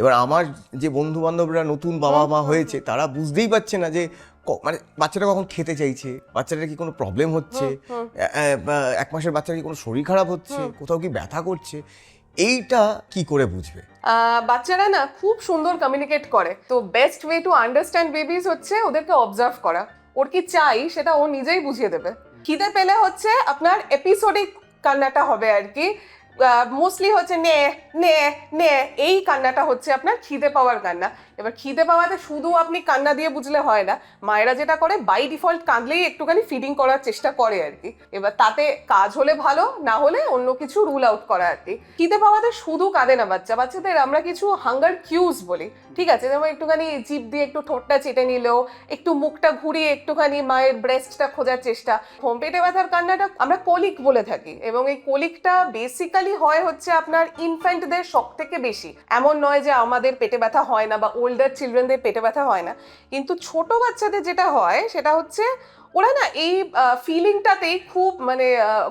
এবার আমার যে বন্ধু বান্ধবরা নতুন বাবা মা হয়েছে তারা বুঝতেই পারছে না যে মানে বাচ্চাটা কখন খেতে চাইছে বাচ্চাটার কি কোনো প্রবলেম হচ্ছে? এক মাসের বাচ্চার কি কোনো শরীর খারাপ হচ্ছে? কোথাও কি ব্যথা করছে? এইটা কি করে বুঝবে? বাচ্চারা না খুব সুন্দর কমিউনিকেট করে। তো best way to understand babies হচ্ছে ওদেরকে অবজার্ভ করা। ওর কি চাই সেটা ও নিজেই বুঝিয়ে দেবে। খিদে পেলে হচ্ছে আপনার এপিসোডিক কান্নাটা হবে আর কি। মোস্টলি হচ্ছে নে নে নে, এই কান্নাটা হচ্ছে আপনার খিদে পাওয়ার কান্না। এবার খিদে পাওয়াতে শুধু আপনি কান্না দিয়ে বুঝলে হয় না, মায়েরা যেটা করে বাই ডিফল্ট কাঁদলেই একটুখানি ফিডিং করার চেষ্টা করে আর কি। এবার তাতে কাজ হলে ভালো, না হলে অন্য কিছু রুল আউট করা আর কি। খিদে পাওয়াতে শুধু কাঁদে না বাচ্চা। বাচ্চাদের আমরা কিছু হাঙ্গার কিউজ বলি, ঠিক আছে? যেমন একটুখানি জিভ দিয়ে একটু ঠোঁটটা চেটে নিলেও, একটু মুখটা ঘুরিয়ে একটুখানি মায়ের ব্রেস্টটা খোঁজার চেষ্টা। হোম পেটে ব্যথার কান্নাটা আমরা কলিক বলে থাকি এবং এই কলিকটা বেসিক্যালি হয় হচ্ছে আপনার ইনফ্যান্টদের সব থেকে বেশি। এমন নয় যে আমাদের পেটে ব্যথা হয় না বা ওল্ডার চিলড্রেনদের পেটে ব্যথা হয় না। কিন্তু ছোট বাচ্চাদের যেটা হয়, সেটা হচ্ছে ওরা না এই ফিলিংটাতেই খুব মানে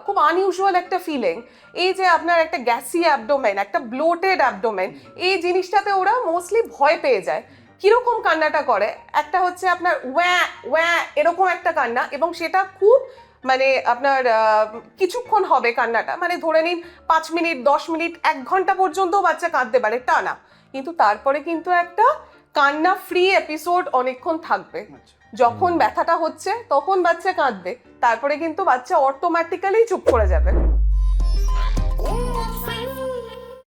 খুব আনইউজুয়াল একটা ফিলিং এই যে আপনার একটা গ্যাসি অ্যাবডোমেন একটা ব্লোটেড অ্যাবডোমেন এই জিনিসটাতে ওরা মোস্টলি ভয় পেয়ে যায়। কীরকম কান্নাটা করে? একটা হচ্ছে আপনার ওয়াঁ ওয়াঁ এরকম একটা কান্না এবং সেটা খুব মানে আপনার কিছুক্ষণ হবে কান্নাটা। মানে ধরে নিন পাঁচ মিনিট দশ মিনিট এক ঘণ্টা পর্যন্ত বাচ্চা কাঁদতে পারে টানা কিন্তু তারপরে কিন্তু একটা কান্না ফ্রি এপিসোড অনেকক্ষণ থাকবে। যখন ব্যথাটা হচ্ছে তখন বাচ্চা কাঁদবে। তারপরে কিন্তু বাচ্চা অটোমেটিক্যালি চুপ করে যাবে।